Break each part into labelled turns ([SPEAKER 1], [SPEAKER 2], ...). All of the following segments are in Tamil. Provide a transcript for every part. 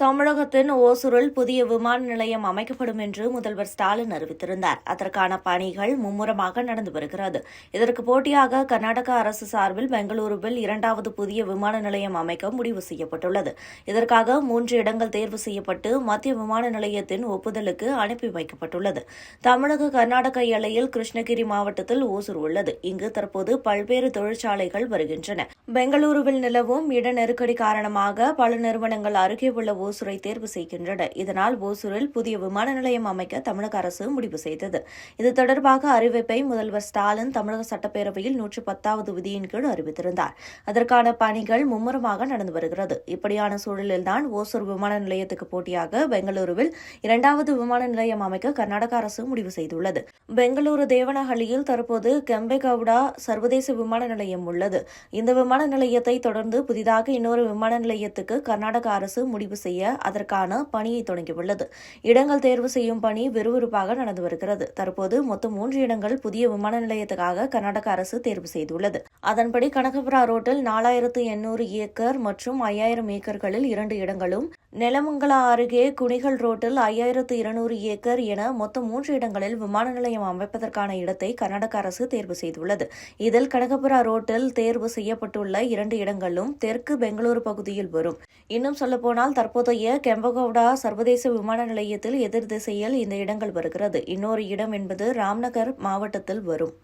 [SPEAKER 1] தமிழகத்தின் ஓசூரில் புதிய விமான நிலையம் அமைக்கப்படும் என்று முதல்வர் ஸ்டாலின் அறிவித்திருந்தார். அதற்கான பணிகள் மும்முரமாக நடந்து வருகிறது. இதற்கு போட்டியாக கர்நாடக அரசு சார்பில் பெங்களூருவில் இரண்டாவது புதிய விமான நிலையம் அமைக்க முடிவு செய்யப்பட்டுள்ளது. இதற்காக மூன்று இடங்கள் தேர்வு செய்யப்பட்டு மத்திய விமான நிலையத்தின் ஒப்புதலுக்கு அனுப்பி வைக்கப்பட்டுள்ளது. தமிழக கர்நாடக எல்லையில் கிருஷ்ணகிரி மாவட்டத்தில் ஓசூர் உள்ளது. இங்கு தற்போது பல்வேறு தொழிற்சாலைகள் வருகின்றன. பெங்களூருவில் நிலவும் இட நெருக்கடி காரணமாக பல நிறுவனங்கள் அருகே உள்ள ஓசூரை தேர்வு செய்கின்றன இதனால் ஓசூரில் புதிய விமான நிலையம் அமைக்க தமிழக அரசு முடிவு செய்தது. இது தொடர்பாக அறிவிப்பை முதல்வர் ஸ்டாலின் தமிழக சட்டப்பேரவையில் நூற்று பத்தாவது விதியின் கீழ் அறிவித்திருந்தார். அதற்கான பணிகள் மும்முரமாக நடந்து வருகிறது. இப்படியான சூழலில்தான் ஓசூர் விமான நிலையத்துக்கு போட்டியாக பெங்களூருவில் இரண்டாவது விமான நிலையம் அமைக்க கர்நாடக அரசு முடிவு செய்துள்ளது. பெங்களூரு தேவனஹள்ளியில் தற்போது கெம்பேகவுடா சர்வதேச விமான நிலையம் உள்ளது. இந்த விமான நிலையத்தை தொடர்ந்து புதிதாக இன்னொரு விமான நிலையத்துக்கு கர்நாடக அரசு முடிவு செய்ய அதற்கான பணியை தொடங்கியுள்ளது. இடங்கள் தேர்வு செய்யும் பணி விறுவிறுப்பாக நடந்து வருகிறது. தற்போது மொத்தம் மூன்று இடங்கள் புதிய விமான நிலையத்துக்காக கர்நாடக அரசு தேர்வு செய்துள்ளது. அதன்படி கனகபுரா ரோட்டில் நாலாயிரத்து எண்ணூறு ஏக்கர் மற்றும் ஐயாயிரம் ஏக்கர்களில் இரண்டு இடங்களும் நெலமங்கலா அருகே குணிகள் ரோட்டில் ஐயாயிரத்து இருநூறு ஏக்கர் என மொத்தம் மூன்று இடங்களில் விமான நிலையம் அமைப்பதற்கான இடத்தை கர்நாடக அரசு தேர்வு செய்துள்ளது. இதில் கனகபுரா ரோட்டில் தேர்வு செய்யப்பட்டுள்ள இரண்டு இடங்களும் தெற்கு பெங்களூரு பகுதியில் வரும். இன்னும் சொல்லப்போனால் தற்போதைய கெம்பகவுடா சர்வதேச விமான நிலையத்தில் எதிர் திசையில் இந்த இடங்கள் வருகிறது. இன்னொரு இடம் என்பது ராம்நகர் மாவட்டத்தில் வரும்.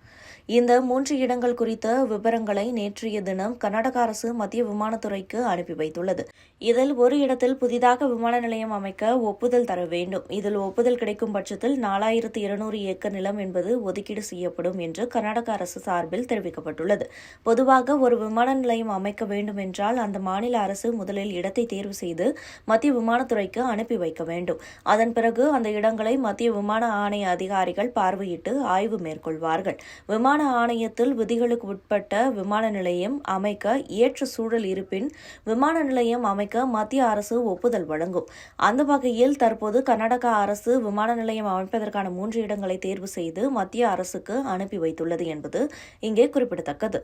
[SPEAKER 1] இந்த மூன்று இடங்கள் குறித்த விவரங்களை நேற்றைய தினம் கர்நாடக அரசு மத்திய விமானத்துறைக்கு அனுப்பி வைத்துள்ளது. இதில் ஒரு இடத்தில் புதிய புதிதாக விமான நிலையம் அமைக்க ஒப்புதல் தர வேண்டும். இதில் ஒப்புதல் கிடைக்கும் பட்சத்தில் நாலாயிரத்து இருநூறு ஏக்கர் நிலம் என்பது ஒதுக்கீடு செய்யப்படும் என்று கர்நாடக அரசு சார்பில் தெரிவிக்கப்பட்டுள்ளது. பொதுவாக ஒரு விமான நிலையம் அமைக்க வேண்டும் என்றால் அந்த மாநில அரசு முதலில் இடத்தை தேர்வு செய்து மத்திய விமானத்துறைக்கு அனுப்பி வைக்க வேண்டும். அதன் பிறகு அந்த இடங்களை மத்திய விமான ஆணைய அதிகாரிகள் பார்வையிட்டு ஆய்வு மேற்கொள்வார்கள். விமான ஆணையத்தில் விதிகளுக்கு உட்பட்ட விமான நிலையம் அமைக்க ஏற்ற சூழல் இருப்பின் விமான நிலையம் அமைக்க மத்திய அரசு ஒப்பு ஒப்புதல் வழங்கும். அந்த வகையில் தற்போது கர்நாடகா அரசு விமான நிலையம் அமைப்பதற்கான மூன்று இடங்களை தேர்வு செய்து மத்திய அரசுக்கு அனுப்பி வைத்துள்ளது என்பது இங்கே குறிப்பிடத்தக்கது.